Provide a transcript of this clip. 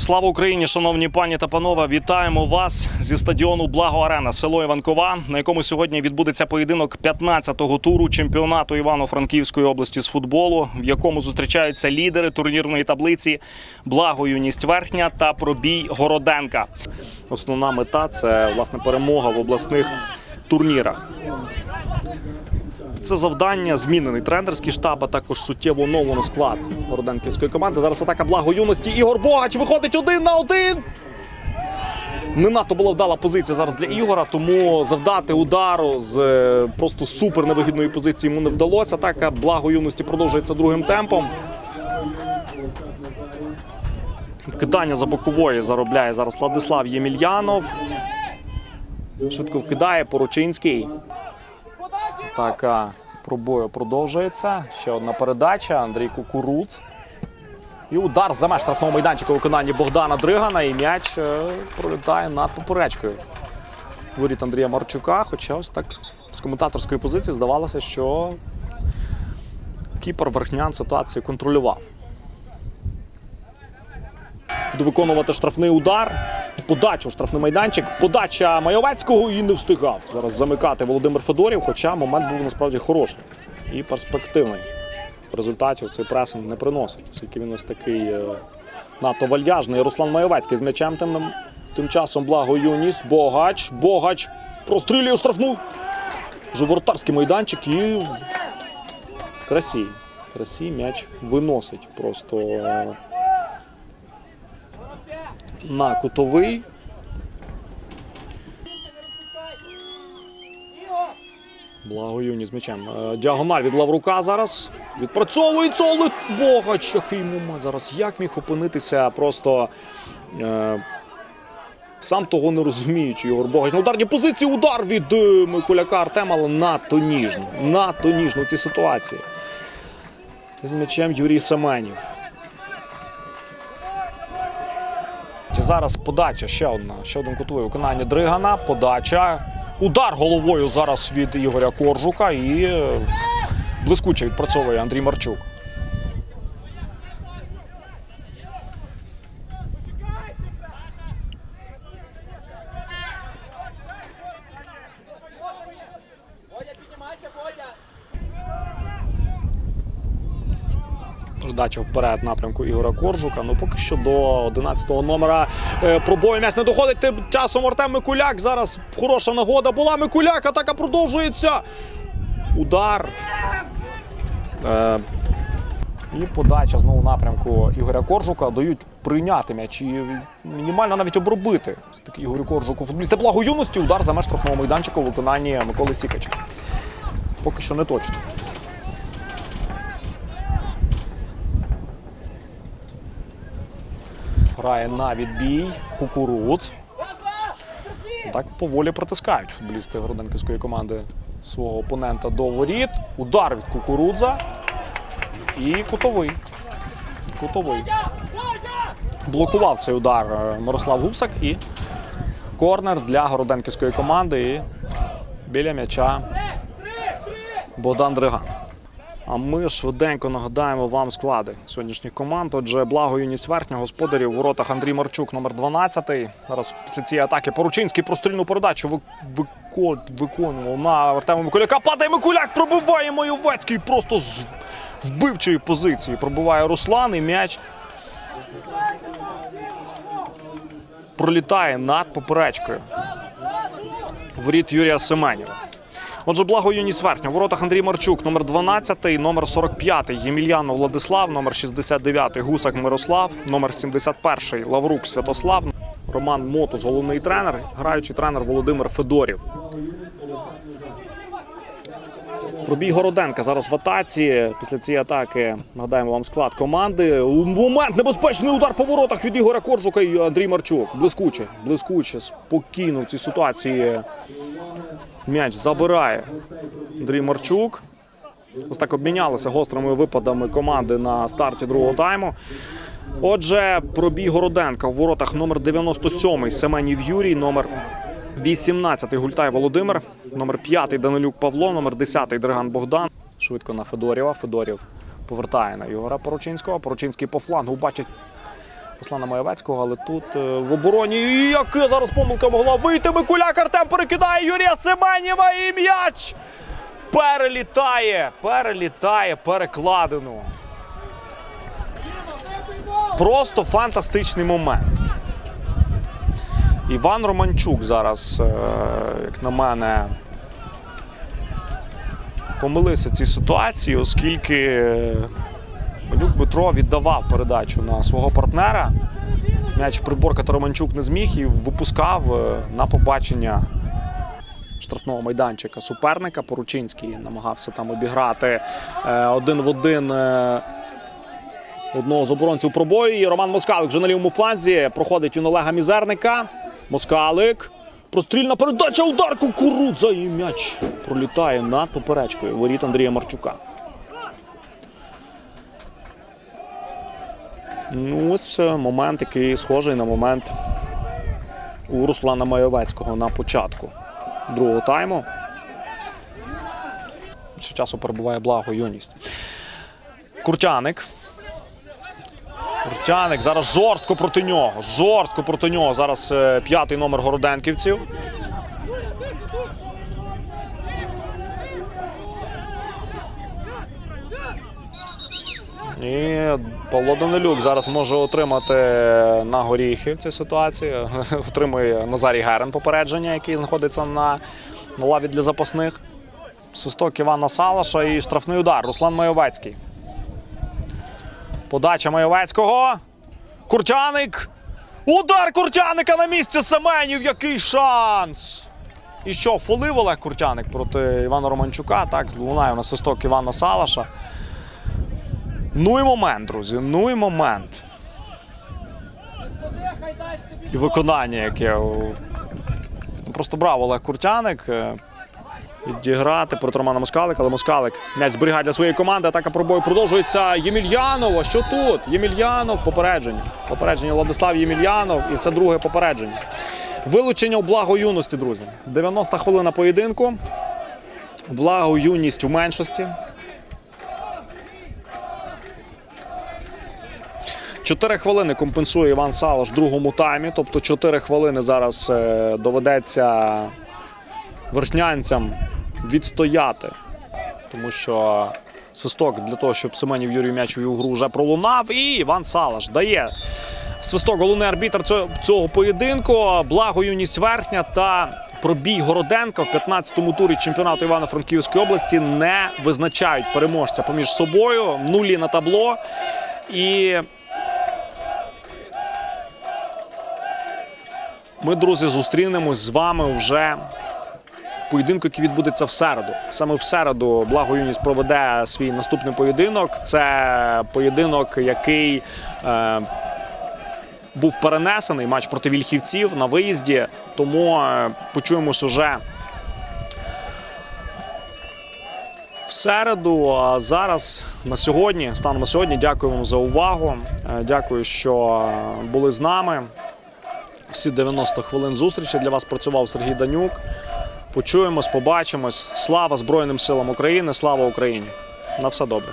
Слава Україні, шановні пані та панове! Вітаємо вас зі стадіону Благо Арена, село Іванкова, на якому сьогодні відбудеться поєдинок 15-го туру чемпіонату Івано-Франківської області з футболу, в якому зустрічаються лідери турнірної таблиці Благо Юність Верхня та Пробій Городенка. Основна мета це власне перемога в обласних турнірах. Це завдання, змінений тренерський штаб, а також суттєво оновлено склад Городенківської команди. Зараз атака благо юності. Ігор Богач виходить один на один. Не надто була вдала позиція зараз для Ігора, тому завдати удару з е, просто супер невигідної позиції йому не вдалося. Атака благо юності продовжується другим темпом. Вкидання за бокової заробляє зараз Владислав Ємельянов. Швидко вкидає Поручинський. Атака пробою продовжується. Ще одна передача. Андрій Кукуруц. І удар за меж штрафного майданчика у виконанні Богдана Дригана. І м'яч е, пролітає над поперечкою. Воріт Андрія Марчука. Хоча ось так з коментаторської позиції здавалося, що кіпер Верхнян ситуацію контролював. Буде виконувати штрафний удар. Подачу штрафний майданчик. Подача Майовецького і не встигав зараз замикати Володимир Федорів, хоча момент був насправді хороший і перспективний. В результаті цей пресинг не приносить, оскільки він ось такий е, надто вальяжний. Руслан Майовецький з м'ячем тим, тим часом благо юність. Богач. Богач прострілює штрафну. Вже воротарський майданчик і красій. Красій м'яч виносить просто. На кутовий. Благо Юні з м'ячем. Е, Діагональ від Лаврука зараз. Відпрацьовується, але Богач, який момент зараз. Як міг опинитися просто. Е, сам того не розуміючи, Ігор Богач. На ударній позиції удар від е, Миколяка Артема, але надто ніжно. Надто ніжно в цій ситуації. З м'ячем Юрій Семенів. Чи зараз подача ще одна, ще один кутовий виконання Дригана. Подача. Удар головою зараз від Ігоря Коржука і е, блискуче відпрацьовує Андрій Марчук. Передача вперед напрямку Ігоря Коржука. Ну поки що до 11-го номера е, пробою м'яч не доходить. Тим часом Артем Микуляк. Зараз хороша нагода була. Микуляк. Атака продовжується. Удар. Е, і подача знову напрямку Ігоря Коржука. Дають прийняти м'яч і мінімально навіть обробити. Такий Ігорю Коржуку. Футболісти благо юності. Удар за меж штрафного майданчика у виконанні Миколи Сікача. Поки що не точно. Грає на відбій. Кукуруц. Так поволі протискають футболісти Городенківської команди свого опонента до воріт. Удар від Кукурудза. І кутовий. Кутовий. Блокував цей удар е, Мирослав Гусак і корнер для Городенківської команди. І біля м'яча Богдан Дриган. А ми швиденько нагадаємо вам склади сьогоднішніх команд. Отже, благо юність верхня господарів у воротах Андрій Марчук, номер 12. Зараз після цієї атаки Поручинський прострільну передачу ви- вико- виконував на Артема Микуляка. Падає Микуляк, пробиває Майовецький просто з вбивчої позиції. Пробиває Руслан і м'яч пролітає над поперечкою. Воріт Юрія Семенєва. Отже, благо юність верхня. В воротах Андрій Марчук, номер 12, номер 45 Ємельянов Владислав, номер 69 Гусак Мирослав, номер 71 Лаврук Святослав, Роман Мотус, головний тренер, граючий тренер Володимир Федорів. Пробій Городенка зараз в атаці. Після цієї атаки нагадаємо вам склад команди. У Момент небезпечний удар по воротах від Ігоря Коржука і Андрій Марчук. Блискуче, блискуче, спокійно в цій ситуації. М'яч забирає Андрій Марчук. Ось так обмінялися гострими випадами команди на старті другого тайму. Отже, пробій Городенка в воротах номер 97 Семенів Юрій, номер 18 Гультай Володимир, номер 5 Данилюк Павло, номер 10 Дриган Богдан. Швидко на Федорєва. Федорів повертає на Ігора Порочинського. Порочинський по флангу бачить Руслана Маєвецького, але тут е, в обороні. Яка зараз помилка могла вийти. Микуляк Артем перекидає Юрія Семенєва і м'яч перелітає, перелітає перекладину. Просто фантастичний момент. Іван Романчук зараз, е, як на мене, помилився цій ситуації, оскільки Малюк Дмитро віддавав передачу на свого партнера. М'яч приборкати Романчук не зміг і випускав е, на побачення штрафного майданчика суперника. Поручинський намагався там обіграти е, один в один. е, Одного з оборонців пробою. І Роман Москалик вже на лівому фланзі. Проходить він Олега Мізерника. Москалик. Прострільна передача, удар кукурудза і м'яч пролітає над поперечкою воріт Андрія Марчука. Ну, ось е, момент, який схожий на момент у Руслана Майовецького на початку другого тайму. Ще часу перебуває благо юність. Куртяник. Куртяник зараз жорстко проти нього. Жорстко проти нього. Зараз е, п'ятий номер городенківців. І Павло Данилюк зараз може отримати на горіхи в цій ситуації. Отримує Назарій Герен попередження, який знаходиться на, лаві для запасних. Свисток Івана Салаша і штрафний удар. Руслан Майовецький. Подача Майовецького. Куртяник. Удар Куртяника на місці Семенів. Який шанс! І що, фолив Олег Куртяник проти Івана Романчука. Так, лунає на свисток Івана Салаша. Ну і момент, друзі. Ну і момент. І виконання, яке. Ну, Просто браво Олег Куртяник. е, Відіграти проти Романа Москалика, але Москалик м'яч зберігає для своєї команди. Атака пробою продовжується. Ємельянов. А що тут? Ємельянов попередження. Попередження Владислав Ємельянов. І це друге попередження. Вилучення у благо юності, друзі. 90 хвилина поєдинку. Благо юність у меншості. Чотири хвилини компенсує Іван Салаш в другому таймі. Тобто 4 хвилини зараз е, доведеться верхнянцям відстояти. Тому що свисток для того, щоб Семенів Юрій м'яч увів гру вже пролунав. І Іван Салаш дає свисток головний арбітр цього поєдинку. Благо юність верхня та пробій Городенка в 15-му турі чемпіонату Івано-Франківської області не визначають переможця поміж собою. Нулі на табло. І ми, друзі, зустрінемось з вами вже в поєдинку, який відбудеться в середу. Саме в середу Благо Юність проведе свій наступний поєдинок. Це поєдинок, який е, був перенесений матч проти вільхівців на виїзді. Тому е, почуємось уже в середу. А зараз на сьогодні, станом на сьогодні, дякую вам за увагу. Е, Дякую, що були з нами. Всі 90 хвилин зустрічі для вас працював Сергій Данюк. Почуємось, побачимось. Слава Збройним силам України! Слава Україні! На все добре.